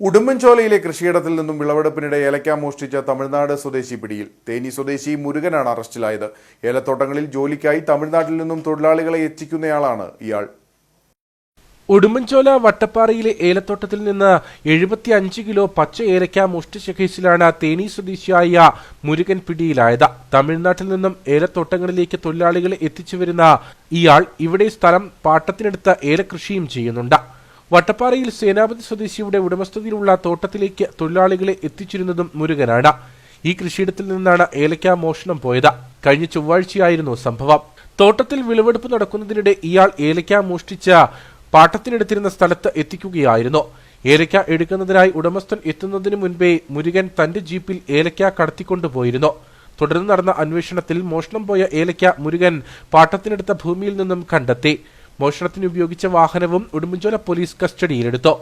ഉടുമ്പൻചോലയിലെ കൃഷിയിടത്തിൽ നിന്നും വിളവെടുപ്പിനിടെ ഏലക്ക മോഷ്ടിച്ച തമിഴ്നാട് സ്വദേശി പിടിയിൽ. തേനി സ്വദേശി മുരുകനാണ് അറസ്റ്റിലായത്. ഏലത്തോട്ടങ്ങളിൽ ജോലിക്കായി തമിഴ്നാട്ടിൽ നിന്നും തൊഴിലാളികളെ എത്തിക്കുന്നയാളാണ് ഇയാൾ. ഉടുമ്പൻചോല വട്ടപ്പാറയിലെ ഏലത്തോട്ടത്തിൽ നിന്ന് എഴുപത്തി അഞ്ച് കിലോ പച്ച ഏലക്ക മോഷ്ടിച്ച കേസിലാണ് തേനി സ്വദേശിയായ മുരുകൻ പിടിയിലായത്. തമിഴ്നാട്ടിൽ നിന്നും ഏലത്തോട്ടങ്ങളിലേക്ക് തൊഴിലാളികളെ എത്തിച്ചു വരുന്ന ഇയാൾ ഇവിടെ സ്ഥലം പാട്ടത്തിനെടുത്ത് ഏലകൃഷിയും ചെയ്യുന്നുണ്ട്. വട്ടപ്പാറയിൽ സേനാപതി സ്വദേശിയുടെ ഉടമസ്ഥതയിലുള്ള തോട്ടത്തിലേക്ക് തൊഴിലാളികളെ എത്തിച്ചിരുന്നതും മുരുകനാണ്. ഈ കൃഷിയിടത്തിൽ നിന്നാണ് ഏലക്ക മോഷണം പോയത്. കഴിഞ്ഞ ചൊവ്വാഴ്ചയായിരുന്നു സംഭവം. തോട്ടത്തിൽ വിളവെടുപ്പ് നടക്കുന്നതിനിടെ ഇയാൾ ഏലക്ക മോഷ്ടിച്ച പാട്ടത്തിനെടുത്തിരുന്ന സ്ഥലത്ത് എത്തിക്കുകയായിരുന്നു. ഏലക്ക എടുക്കുന്നതിനായി ഉടമസ്ഥൻ എത്തുന്നതിനു മുൻപേ മുരുകൻ തന്റെ ജീപ്പിൽ ഏലക്ക കടത്തിക്കൊണ്ടുപോയിരുന്നു. തുടർന്ന് നടന്ന അന്വേഷണത്തിൽ മോഷണം പോയ ഏലക്ക മുരുകൻ പാട്ടത്തിനെടുത്ത ഭൂമിയിൽ നിന്നും കണ്ടെത്തി. മോഷണത്തിന് ഉപയോഗിച്ച വാഹനവും ഉടുമ്പൻചോല പോലീസ് കസ്റ്റഡിയിലെടുത്തു